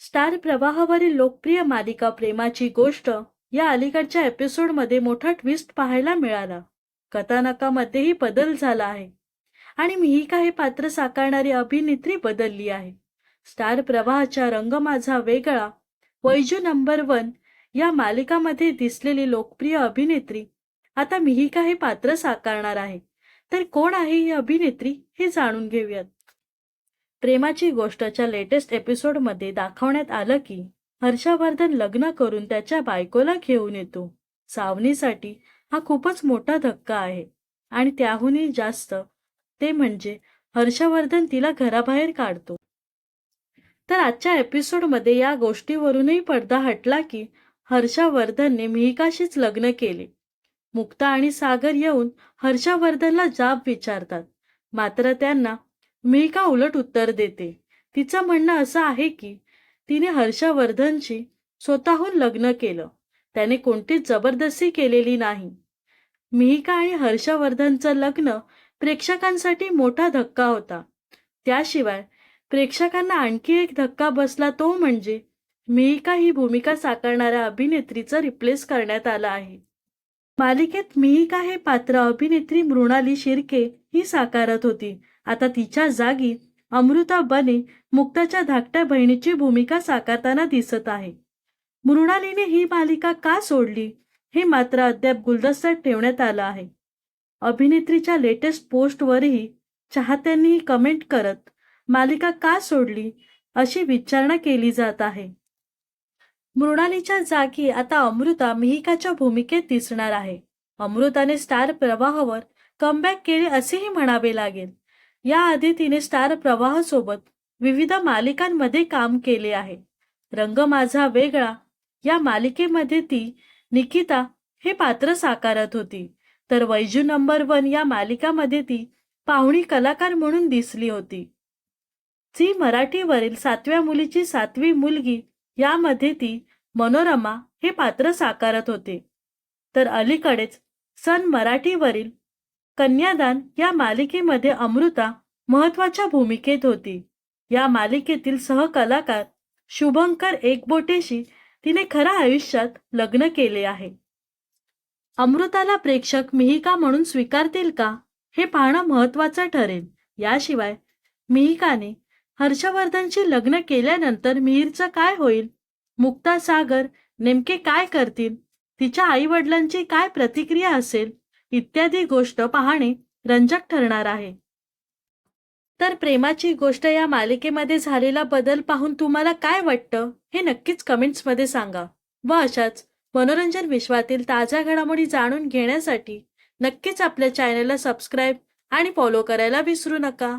Star प्रवाहावरील लोकप्रिय मालिका प्रेमाची गोष्ट या अलीकडच्या एपिसोडमध्ये मोठा ट्विस्ट पाहायला मिळाला. कथानकामध्येही बदल झाला आहे. आणि मीही हे पात्र साकारणारी अभिनेत्री बदलली आहे. स्टार प्रवाहाच्या रंग माझा वेगळा वैजू नंबर वन या मालिकामध्ये दिसलेली लोकप्रिय अभिनेत्री. आता मीही काही पात्र साकारणार आहे. तर कोण आहे ही अभिनेत्री हे जाणून घेऊयात. प्रेमाची गोष्टच्या लेटेस्ट एपिसोडमध्ये दाखवण्यात आलं की हर्षवर्धन लग्न करून त्याच्या बायकोला घेऊन येतो. सावनीसाठी हा खूपच मोठा धक्का आहे. आणि त्याहूनही जास्त ते म्हणजे हर्षवर्धन तिला घराबाहेर काढतो. तर आजच्या एपिसोडमध्ये या गोष्टीवरूनही पडदा हटला की हर्षवर्धनने मिहिकाशीच लग्न केले. मुक्ता आणि सागर येऊन हर्षवर्धनला जाब विचारतात. मात्र त्यांना मिहिका उलट उत्तर देते? तिचं म्हणणं असं आहे की तिने हर्षवर्धनशी स्वतःहून लग्न केलं. त्याने कोणतीच जबरदस्ती केलेली नाही. मिहिका आणि हर्षवर्धनचं लग्न प्रेक्षकांसाठी मोठा धक्का होता. त्याशिवाय प्रेक्षकांना आणखी एक धक्का बसला तो म्हणजे मिहिका ही भूमिका साकारणाऱ्या अभिनेत्रीचं रिप्लेस करण्यात आलं आहे? मालिकेत मिहिका हे पात्र अभिनेत्री मृणाली शिर्के ही साकारत होती. आता तिच्या जागी अमृता बने मुक्ताच्या धाकट्या बहिणीची भूमिका साकारताना दिसत आहे. मृणालीने ही मालिका का सोडली? हे मात्र अद्याप गुलदस्त्यात ठेवण्यात आलं आहे. अभिनेत्रीच्या लेटेस्ट पोस्टवरही चाहत्यांनी कमेंट करत मालिका का सोडली? अशी विचारणा केली जात आहे. मृणालीच्या जागी आता अमृता मिहिकाच्या भूमिकेत दिसणार आहे. अमृताने स्टार प्रवाहावर कमबॅक केले असेही म्हणावे लागेल. याआधी तिने स्टार प्रवाहासोबत विविध मालिकांमध्ये काम केले आहे. रंग माझा वेगळा या मालिकेमध्ये ती निकिता हे पात्र साकारत होती. तर वैजू नंबर वन या मालिकामध्ये ती पाहुणी कलाकार म्हणून दिसली होती. जी मराठीवरील सातव्या मुलीची सातवी मुलगी यामध्ये ती मनोरमा हे पात्र साकारत होते. तर अलीकडेच सन मराठीवरील कन्यादान या मालिकेमध्ये अमृता महत्त्वाच्या भूमिकेत होती. या मालिकेतील सहकलाकार शुभंकर एकबोटेशी तिने खऱ्या आयुष्यात लग्न केले आहे. अमृताला प्रेक्षक मिहिका म्हणून स्वीकारतील का हे पाहणं महत्वाचं ठरेल. याशिवाय मिहिकाने हर्षवर्धनशी लग्न केल्यानंतर मिहीरचं काय होईल? मुक्ता सागर नेमके काय करतील? तिच्या आई वडिलांची काय प्रतिक्रिया असेल? इत्यादी गोष्ट पाहणे रंजक ठरणार आहे. तर प्रेमाची गोष्ट या मालिकेमध्ये झालेला बदल पाहून तुम्हाला काय वाटतं? हे नक्कीच कमेंट्समध्ये सांगा. व अशाच मनोरंजन विश्वातील ताज्या घडामोडी जाणून घेण्यासाठी नक्कीच आपल्या चॅनलला सबस्क्राईब आणि फॉलो करायला विसरू नका.